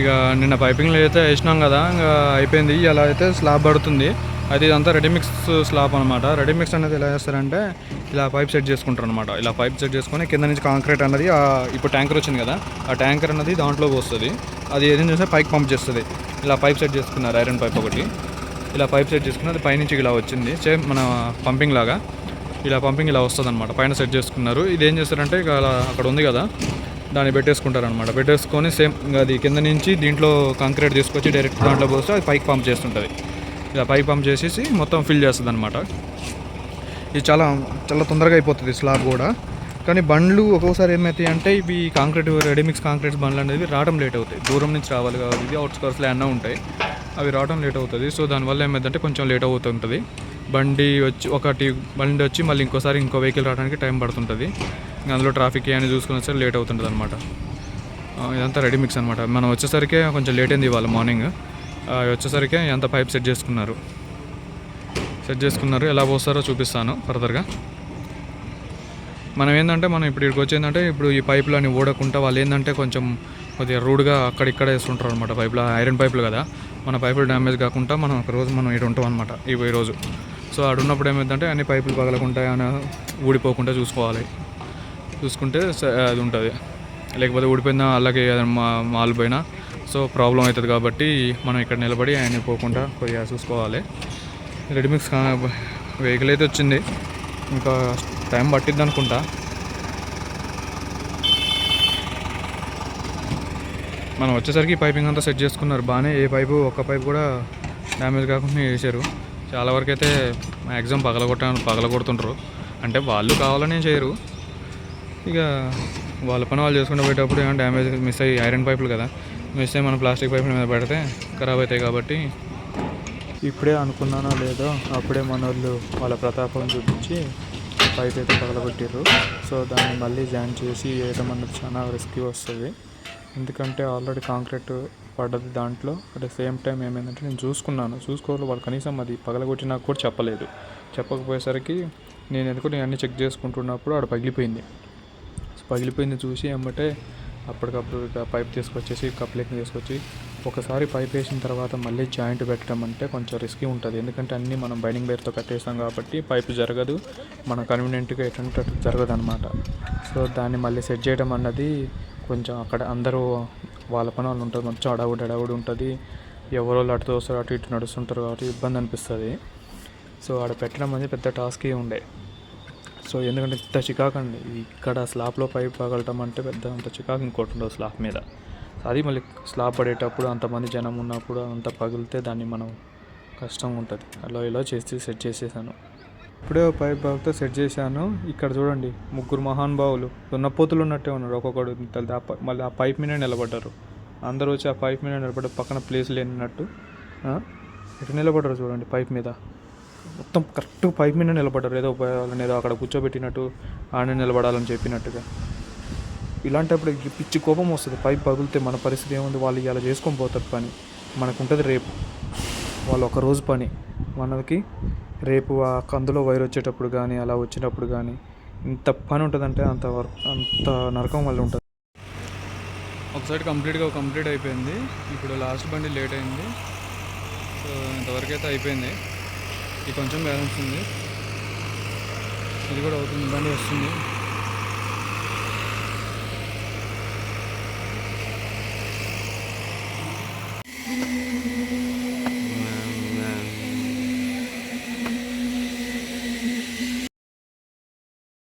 ఇక నిన్న పైపింగ్లో అయితే వేసినాం కదా ఇంకా అయిపోయింది. ఇలా అయితే స్లాబ్ పడుతుంది. అది ఇదంతా రెడీమిక్స్ స్లాబ్ అనమాట రెడీమిక్స్ అనేది ఎలా చేస్తారంటే ఇలా పైప్ సెట్ చేసుకుంటారు అనమాట ఇలా పైప్ సెట్ చేసుకొని కింద నుంచి కాంక్రీట్ అన్నది ఇప్పుడు ట్యాంకర్ వచ్చింది కదా ఆ ట్యాంకర్ అన్నది దాంట్లో వస్తుంది అది ఏం చేస్తే పైకి పంప్ చేస్తుంది. ఇలా పైప్ సెట్ చేసుకున్నారు ఐరన్ పైప్ ఒకటి. ఇలా పైప్ సెట్ చేసుకుని అది పైనుంచి ఇలా వచ్చింది. సేమ్ మన పంపింగ్ లాగా. ఇలా పంపింగ్ ఇలా వస్తుంది అనమాట పైన సెట్ చేసుకున్నారు. ఇది ఏం చేస్తారంటే ఇక అలా అక్కడ ఉంది కదా దాన్ని పెట్టేసుకుంటారనమాట పెట్టేసుకొని సేమ్ అది కింద నుంచి దీంట్లో కాంక్రీట్ తీసుకొచ్చి డైరెక్ట్ దాంట్లో పోస్తే అది పైకి పంప్ చేస్తుంటుంది. ఇలా పైకి పంప్ చేసేసి మొత్తం ఫిల్ చేస్తుంది అనమాట ఇది చాలా చాలా తొందరగా అయిపోతుంది స్లాబ్ కూడా. కానీ బండ్లు ఒక్కోసారి ఏమవుతాయి అంటే ఇవి కాంక్రీట్ రెడీమిక్స్ కాంక్రీట్ బండ్లు అనేది రావడం లేట్ అవుతాయి. దూరం నుంచి రావాలి కాబట్టి ఇది అవుట్స్కర్స్లో అన్న ఉంటాయి అవి రావడం లేట్ అవుతుంది. సో దానివల్ల ఏమైందంటే కొంచెం లేట్ అవుతుంటుంది. బండి వచ్చి ఒకటి బండి వచ్చి మళ్ళీ ఇంకోసారి ఇంకో వెహికల్ రావడానికి టైం పడుతుంటుంది. అందులో ట్రాఫిక్ అని చూసుకుని సరే లేట్ అవుతుంటుంది అనమాట ఇదంతా రెడీ మిక్స్ అనమాట మనం వచ్చేసరికి కొంచెం లేట్ అయింది ఇవాళ మార్నింగ్ వచ్చేసరికి ఎంత పైప్ సెట్ చేసుకున్నారు? సెట్ చేసుకున్నారు ఎలా పోస్తారో చూపిస్తాను ఫర్దర్గా మనం ఏంటంటే మనం ఇప్పుడు ఇక్కడికి వచ్చేందంటే ఇప్పుడు ఈ పైపులని ఊడకుండా వాళ్ళు ఏంటంటే కొంచెం కొద్దిగా రూడ్గా అక్కడిక్కడ వేస్తుంటారు అనమాట పైపులు ఐరన్ పైపులు కదా. మన పైపులు డ్యామేజ్ కాకుండా మనం ఒక రోజు మనం ఇటు ఉంటాం అనమాట ఈ ఈ రోజు. సో అక్కడ ఉన్నప్పుడు ఏమైందంటే అన్ని పైపులు పగలకుండా ఊడిపోకుండా చూసుకోవాలి. చూసుకుంటే అది ఉంటుంది. లేకపోతే ఊడిపోయినా అలాగే మా మాల్ పైన సో ప్రాబ్లం అవుతుంది కాబట్టి మనం ఇక్కడ నిలబడి ఆయన పోకుండా కొద్దిగా చూసుకోవాలి. రెడీమిక్స్ వెహికల్ అయితే వచ్చింది. ఇంకా టైం పట్టిద్ది అనుకుంటా. మనం వచ్చేసరికి పైపింగ్ అంతా సెట్ చేసుకున్నారు. బాగానే ఏ పైపు ఒక్క పైపు కూడా డ్యామేజ్ కాకుండా వేసారు చాలా వరకు అయితే మ్యాక్సిమం పగలగొట్ట పగలగొడుతుంటారు అంటే వాళ్ళు కావాలని చేయరు. ఇక వాళ్ళ పని వాళ్ళు చేసుకుంటూ పోయేటప్పుడు ఏమైనా డ్యామేజ్ మిస్ అయ్యి ఐరన్ పైపులు కదా మిస్ అయ్యి మనం ప్లాస్టిక్ పైపుల మీద పెడితే ఖరాబ్ అవుతాయి కాబట్టి ఇప్పుడే అనుకున్నానో లేదో అప్పుడే మన వాళ్ళు వాళ్ళ ప్రతాపం చూపించి పైప్ అయితే పగలగొట్టారు సో దాన్ని మళ్ళీ జాయిన్ చేసి వేయడం అన్నది చాలా రిస్కీ వస్తుంది. ఎందుకంటే ఆల్రెడీ కాంక్రీట్ పడ్డది దాంట్లో. అట్ ద సేమ్ టైం ఏమైందంటే నేను చూసుకున్నాను. చూసుకోవాలి వాళ్ళు కనీసం అది పగలగొట్టి నాకు కూడా చెప్పలేదు. చెప్పకపోయేసరికి నేను ఎందుకు నేను అన్నీ చెక్ చేసుకుంటున్నప్పుడు ఆడ పగిలిపోయింది. పగిలిపోయింది చూసి అమ్మటే అప్పటికప్పుడు పైప్ తీసుకొచ్చేసి కప్లింగ్ తీసుకొచ్చి ఒకసారి పైప్ వేసిన తర్వాత మళ్ళీ జాయింట్ పెట్టడం అంటే కొంచెం రిస్కీ ఉంటుంది. ఎందుకంటే అన్నీ మనం బైండింగ్ బైర్తో కట్టేస్తాం కాబట్టి పైప్ జరగదు. మన కన్వీనియంట్గా ఎటువంటి జరగదు అనమాట సో దాన్ని మళ్ళీ సెట్ చేయడం అన్నది కొంచెం అక్కడ అందరూ వాళ్ళ పని వాళ్ళు ఉంటుంది కొంచెం అడవుడు అడవుడు ఉంటుంది. ఎవరో అటు వస్తారు అటు ఇటు నడుస్తుంటారు కాబట్టి ఇబ్బంది అనిపిస్తుంది. సో ఆడ పెట్టడం అనేది పెద్ద టాస్కే ఉండే. సో ఎందుకంటే ఇంత చికాకు అండి. ఇక్కడ స్లాబ్లో పైప్ పగలటం అంటే పెద్ద అంత చికాకు ఇంకోటి ఉండదు స్లాబ్ మీద. అది మళ్ళీ స్లాబ్ పడేటప్పుడు అంతమంది జనం ఉన్నప్పుడు అంత పగిలితే దాన్ని మనం కష్టం ఉంటుంది. అలా ఇలా చేసి సెట్ చేసేసాను. ఇప్పుడే పైప్ బాగుతో సెట్ చేశాను. ఇక్కడ చూడండి ముగ్గురు మహానుభావులు దున్నపోతులు ఉన్నట్టే ఉన్నారు. ఒక్కొక్కడు ఆ మళ్ళీ ఆ పైప్ మీద నిలబడ్డారు. అందరూ వచ్చి ఆ పైప్ మీద నిలబడ్డారు పక్కన ప్లేస్ లేనట్టు ఆ? నిలబడ్డారు చూడండి పైప్ మీద? మొత్తం కరెక్ట్ పైప్ మీద నిలబడ్డారు. ఏదో ప- వాళ్ళని ఏదో అక్కడ కూర్చోబెట్టినట్టు ఆడ నిలబడాలని చెప్పినట్టుగా. ఇలాంటప్పుడు పిచ్చి కోపం వస్తుంది. పైప్ పగిలితే మన పరిస్థితి ఏముంది? వాళ్ళు ఇలా చేసుకొని పోతారు పని. మనకు ఉంటుంది రేపు. వాళ్ళు ఒక రోజు పని. మనకి రేపు ఆ కందులో వైర్ వచ్చేటప్పుడు కానీ అలా వచ్చినప్పుడు కానీ ఇంత పని ఉంటుందంటే అంత వర్క్ అంత నరకం వల్ల ఉంటుంది. ఒకసారి కంప్లీట్గా కంప్లీట్ అయిపోయింది. ఇప్పుడు లాస్ట్ బండి లేట్ అయింది. సో ఇంతవరకు అయితే అయిపోయింది. ఇది కొంచెం బ్యాలెన్స్ ఉంది. ఇది కూడా అవుతుంది. బండి వస్తుంది.